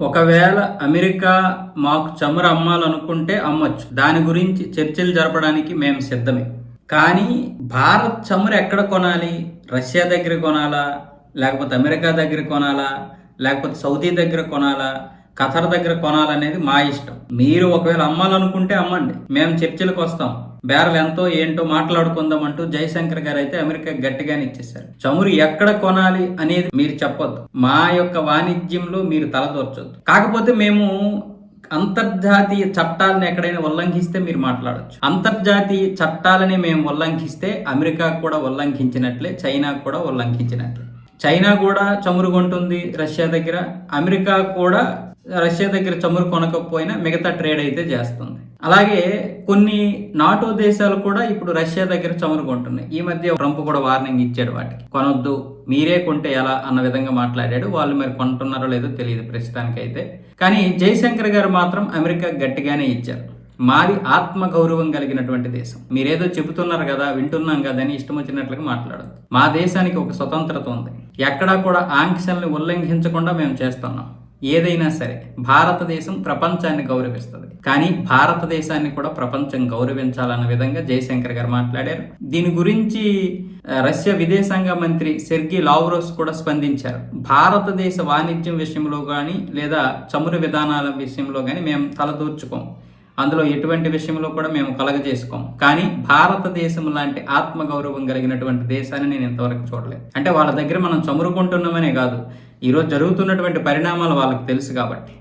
ఒకవేళ అమెరికా మాకు చమురు అమ్మాలనుకుంటే అమ్మొచ్చు. దాని గురించి చర్చలు జరపడానికి మేము సిద్ధమే. కానీ భారత్ చమురు ఎక్కడ కొనాలి? రష్యా దగ్గర కొనాలా? లేకపోతే అమెరికా దగ్గర కొనాలా? లేకపోతే సౌదీ దగ్గర కొనాలా? ఖతర్ దగ్గర కొనాలనేది మా ఇష్టం. మీరు ఒకవేళ అమ్మాలనుకుంటే అమ్మండి. మేము చర్చలకు వస్తాం. బేరలు ఎంతో ఏంటో మాట్లాడుకుందాం అంటూ జయశంకర్ గారు అయితే అమెరికా గట్టిగానే ఇచ్చేశారు. చమురు ఎక్కడ కొనాలి అనేది మీరు చెప్పొద్దు. మా యొక్క వాణిజ్యంలో మీరు తలదూర్చొద్దు కాకపోతే మేము అంతర్జాతీయ చట్టాలను ఎక్కడైనా ఉల్లంఘిస్తే మీరు మాట్లాడొచ్చు. అంతర్జాతీయ చట్టాలని మేము ఉల్లంఘిస్తే అమెరికా కూడా ఉల్లంఘించినట్లే చైనా కూడా ఉల్లంఘించినట్లే. చైనా కూడా చమురు కొంటుంది రష్యా దగ్గర. అమెరికా కూడా రష్యా దగ్గర చమురు కొనకపోయినా మిగతా ట్రేడ్ అయితే చేస్తుంది. అలాగే కొన్ని నాటో దేశాలు కూడా ఇప్పుడు రష్యా దగ్గర చమురు కొంటున్నాయి. ఈ మధ్య ట్రంప్ కూడా వార్నింగ్ ఇచ్చాడు వాటికి. కొనొద్దు మీరే కొంటే ఎలా అన్న విధంగా మాట్లాడాడు. వాళ్ళు మరి కొంటున్నారో లేదో తెలియదు ప్రస్తుతానికి అయితే కానీ జయశంకర్ గారు మాత్రం అమెరికా గట్టిగానే ఇచ్చారు. మాది ఆత్మ గౌరవం కలిగినటువంటి దేశం. మీరేదో చెబుతున్నారు కదా వింటున్నాం కదా అని ఇష్టం వచ్చినట్లుగా మాట్లాడదు మా దేశానికి ఒక స్వతంత్రత ఉంది. ఎక్కడా కూడా ఆంక్షల్ని ఉల్లంఘించకుండా మేము చేస్తున్నాం. ఏదైనా సరే భారతదేశం ప్రపంచాన్ని గౌరవిస్తుంది. కానీ భారతదేశాన్ని కూడా ప్రపంచం గౌరవించాలన్న విధంగా జయశంకర్ గారు మాట్లాడారు. దీని గురించి రష్యా విదేశాంగ మంత్రి సెర్గి లావ్రోస్ కూడా స్పందించారు. భారతదేశ వాణిజ్యం విషయంలో కానీ లేదా చమురు విధానాల విషయంలో కానీ మేము తలదూర్చుకోం అందులో ఎటువంటి విషయంలో కూడా మేము కలగజేసుకోం. కానీ భారతదేశం లాంటి ఆత్మగౌరవం కలిగినటువంటి దేశాన్ని నేను ఇంతవరకు చూడలేదు. అంటే వాళ్ళ దగ్గర మనం చమురుకుంటున్నామనే కాదు. ఈరోజు జరుగుతున్నటువంటి పరిణామాలు వాళ్ళకి తెలుసు కాబట్టి.